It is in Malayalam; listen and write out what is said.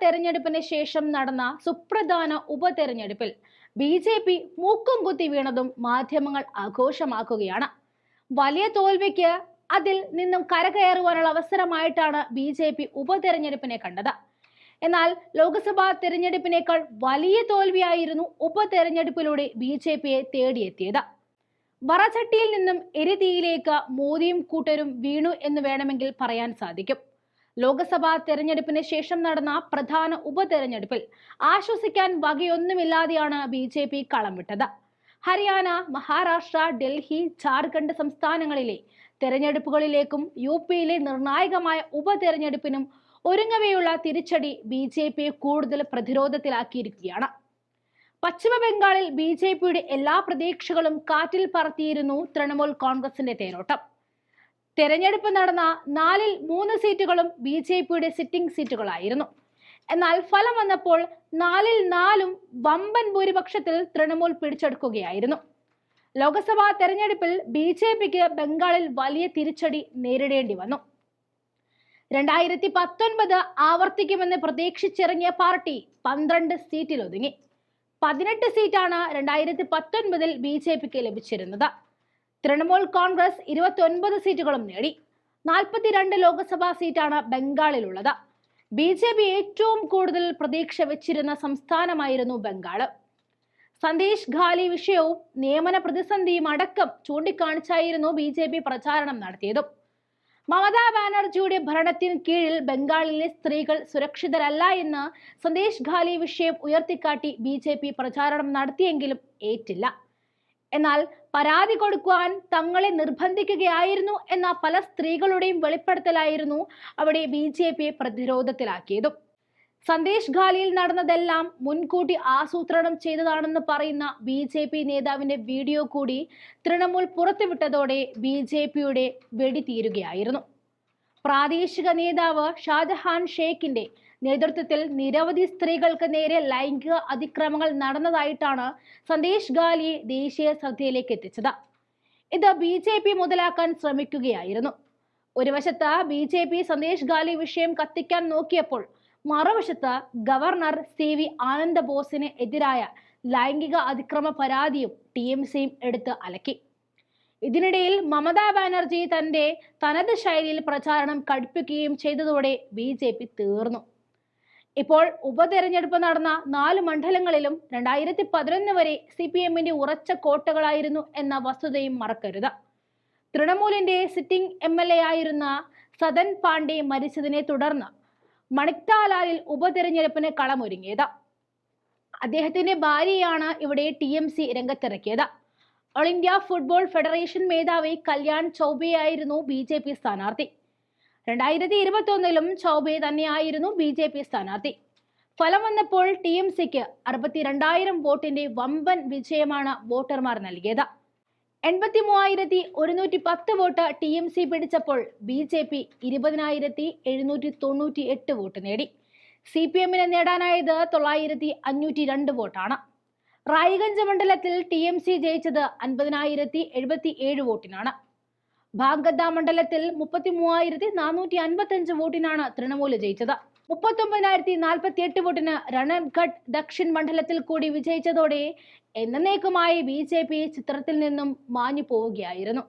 തെരഞ്ഞെടുപ്പിന് ശേഷം നടന്ന സുപ്രധാന ഉപതെരഞ്ഞെടുപ്പിൽ ബി ജെ പി മൂക്കും കുത്തി വീണതും മാധ്യമങ്ങൾ ആഘോഷമാക്കുകയാണ്. വലിയ തോൽവിക്ക് അതിൽ നിന്നും കരകയറുവാനുള്ള അവസരമായിട്ടാണ് ബി ജെ പി ഉപതെരഞ്ഞെടുപ്പിനെ കണ്ടത്. എന്നാൽ ലോക്സഭാ തെരഞ്ഞെടുപ്പിനേക്കാൾ വലിയ തോൽവിയായിരുന്നു ഉപതെരഞ്ഞെടുപ്പിലൂടെ ബി ജെ പിയെ തേടിയെത്തിയത്. വറചട്ടിയിൽ നിന്നും എരിതിയിലേക്ക് മോദിയും കൂട്ടരും വീണു എന്ന് വേണമെങ്കിൽ പറയാൻ സാധിക്കും. ലോക്സഭാ തെരഞ്ഞെടുപ്പിന് ശേഷം നടന്ന പ്രധാന ഉപതെരഞ്ഞെടുപ്പിൽ ആശ്വസിക്കാൻ വകയൊന്നുമില്ലാതെയാണ് ബി ജെ പി കളം വിട്ടത്. ഹരിയാന മഹാരാഷ്ട്ര ഡൽഹി ജാർഖണ്ഡ് സംസ്ഥാനങ്ങളിലെ തെരഞ്ഞെടുപ്പുകളിലേക്കും യു പിയിലെ നിർണായകമായ ഉപതെരഞ്ഞെടുപ്പിനും ഒരുങ്ങവെയുള്ള തിരിച്ചടി ബി ജെ പിയെ കൂടുതൽ പ്രതിരോധത്തിലാക്കിയിരിക്കുകയാണ്. പശ്ചിമ ബംഗാളിൽ ബി ജെ പിയുടെ എല്ലാ പ്രതീക്ഷകളും കാറ്റിൽ പറത്തിയിരുന്നു തൃണമൂൽ കോൺഗ്രസിന്റെ തേരോട്ടം. തെരഞ്ഞെടുപ്പ് നടന്ന നാലിൽ മൂന്ന് സീറ്റുകളും ബി ജെ പിയുടെ സിറ്റിംഗ് സീറ്റുകളായിരുന്നു. എന്നാൽ ഫലം വന്നപ്പോൾ നാലിൽ നാലും വമ്പൻ ഭൂരിപക്ഷത്തിൽ തൃണമൂൽ പിടിച്ചെടുക്കുകയായിരുന്നു. ലോക്സഭാ തെരഞ്ഞെടുപ്പിൽ ബി ജെ പിക്ക് ബംഗാളിൽ വലിയ തിരിച്ചടി നേരിടേണ്ടി വന്നു. രണ്ടായിരത്തി പത്തൊൻപത് ആവർത്തിക്കുമെന്ന് പ്രതീക്ഷിച്ചിറങ്ങിയ പാർട്ടി പന്ത്രണ്ട് സീറ്റിൽ ഒതുങ്ങി പതിനെട്ട് സീറ്റാണ് രണ്ടായിരത്തി പത്തൊൻപതിൽ ബി ജെ പിക്ക് ലഭിച്ചിരുന്നത്. തൃണമൂൽ കോൺഗ്രസ് ഇരുപത്തി സീറ്റുകളും നേടി. നാൽപ്പത്തിരണ്ട് ലോക്സഭാ സീറ്റാണ് ബംഗാളിലുള്ളത്. ബി ജെ പി ഏറ്റവും കൂടുതൽ പ്രതീക്ഷ വെച്ചിരുന്ന സംസ്ഥാനമായിരുന്നു ബംഗാൾ സന്ദേശ് ഖാലി വിഷയവും നിയമന പ്രതിസന്ധിയും അടക്കം ചൂണ്ടിക്കാണിച്ചായിരുന്നു ബി ജെ പി പ്രചാരണം നടത്തിയതും. മമതാ ബാനർജിയുടെ ഭരണത്തിന് കീഴിൽ ബംഗാളിലെ സ്ത്രീകൾ സുരക്ഷിതരല്ല എന്ന് സന്ദേശ് ഖാലി വിഷയം ഉയർത്തിക്കാട്ടി ബി ജെ പി പ്രചാരണം നടത്തിയെങ്കിലും ഏറ്റില്ല. എന്നാൽ പരാതി കൊടുക്കുവാൻ തങ്ങളെ നിർബന്ധിക്കുകയായിരുന്നു എന്ന പല സ്ത്രീകളുടെയും വെളിപ്പെടുത്തലായിരുന്നു അവിടെ ബി ജെ പിയെ പ്രതിരോധത്തിലാക്കിയതും. സന്ദേശ് ഖാലിയിൽ നടന്നതെല്ലാം മുൻകൂട്ടി ആസൂത്രണം ചെയ്തതാണെന്ന് പറയുന്ന ബി ജെ പി നേതാവിന്റെ വീഡിയോ കൂടി തൃണമൂൽ പുറത്തുവിട്ടതോടെ ബി ജെ പിയുടെ വെടി തീരുകയായിരുന്നു പ്രാദേശിക നേതാവ് ഷാജഹാൻ ഷേഖിന്റെ നേതൃത്വത്തിൽ നിരവധി സ്ത്രീകൾക്ക് നേരെ ലൈംഗിക അതിക്രമങ്ങൾ നടന്നതായിട്ടാണ് സന്ദേശ് ഗാലിയെ ദേശീയ ശ്രദ്ധയിലേക്ക് എത്തിച്ചത്. ഇത് ബി ജെ പി മുതലാക്കാൻ ശ്രമിക്കുകയായിരുന്നു. ഒരു വശത്ത് B J P Sandeshkhali വിഷയം കത്തിക്കാൻ നോക്കിയപ്പോൾ മറുവശത്ത് ഗവർണർ സി വി ആനന്ദ ബോസിന് എതിരായ ലൈംഗിക അതിക്രമ പരാതിയും ടി എം സിയും എടുത്ത് അലക്കി. ഇതിനിടയിൽ മമതാ ബാനർജി തന്റെ തനത് ശൈലിയിൽ പ്രചാരണം കടുപ്പിക്കുകയും ചെയ്തതോടെ ബി ജെ പി തീർന്നു. ഇപ്പോൾ ഉപതെരഞ്ഞെടുപ്പ് നടന്ന നാല് മണ്ഡലങ്ങളിലും രണ്ടായിരത്തി പതിനൊന്ന് വരെ സി പി എമ്മിന്റെ ഉറച്ച കോട്ടകളായിരുന്നു എന്ന വസ്തുതയും മറക്കരുത്. തൃണമൂലിന്റെ സിറ്റിംഗ് എം എൽ എ ആയിരുന്ന സദൻ പാണ്ഡെ മരിച്ചതിനെ തുടർന്ന് മണിക്താലാലിൽ ഉപതെരഞ്ഞെടുപ്പിന് കളമൊരുങ്ങിയത്. അദ്ദേഹത്തിന്റെ ഭാര്യയാണ് ഇവിടെ ടി എം സി രംഗത്തിറക്കിയത്. ഓൾ ഇന്ത്യ ഫുട്ബോൾ ഫെഡറേഷൻ മേധാവി കല്യാൺ ചൗബെയായിരുന്നു ബി ജെ പി സ്ഥാനാർത്ഥി. രണ്ടായിരത്തി ഇരുപത്തി ഒന്നിലും ചൗബെ തന്നെയായിരുന്നു ബി ജെ പി സ്ഥാനാർത്ഥി. ഫലം വന്നപ്പോൾ ടി എം സിക്ക് അറുപത്തിരണ്ടായിരം വോട്ടിന്റെ വമ്പൻ വിജയമാണ് വോട്ടർമാർ നൽകിയത്. എൺപത്തി മൂവായിരത്തി ഒരുന്നൂറ്റി പത്ത് വോട്ട് ടി എം സി പിടിച്ചപ്പോൾ ബി ജെ പി ഇരുപതിനായിരത്തി എഴുന്നൂറ്റി തൊണ്ണൂറ്റി എട്ട് വോട്ട് നേടി. സി പി എമ്മിന് നേടാനായത് തൊള്ളായിരത്തി അഞ്ഞൂറ്റി രണ്ട് വോട്ടാണ്. റായിഗഞ്ച് മണ്ഡലത്തിൽ ടി എം സി ജയിച്ചത് അൻപതിനായിരത്തി എഴുപത്തി ഏഴ് വോട്ടിനാണ്. ഭാഗദ മണ്ഡലത്തിൽ മുപ്പത്തി മൂവായിരത്തി നാനൂറ്റി അൻപത്തി അഞ്ച് വോട്ടിനാണ് തൃണമൂൽ ജയിച്ചത്. മുപ്പത്തൊമ്പതിനായിരത്തി നാൽപ്പത്തി എട്ട് വോട്ടിന് രണൻഘട്ട് ദക്ഷിൺ മണ്ഡലത്തിൽ കൂടി വിജയിച്ചതോടെ എന്നേക്കുമായി ബി ജെ പി ചിത്രത്തിൽ നിന്നും മാഞ്ഞു പോവുകയായിരുന്നു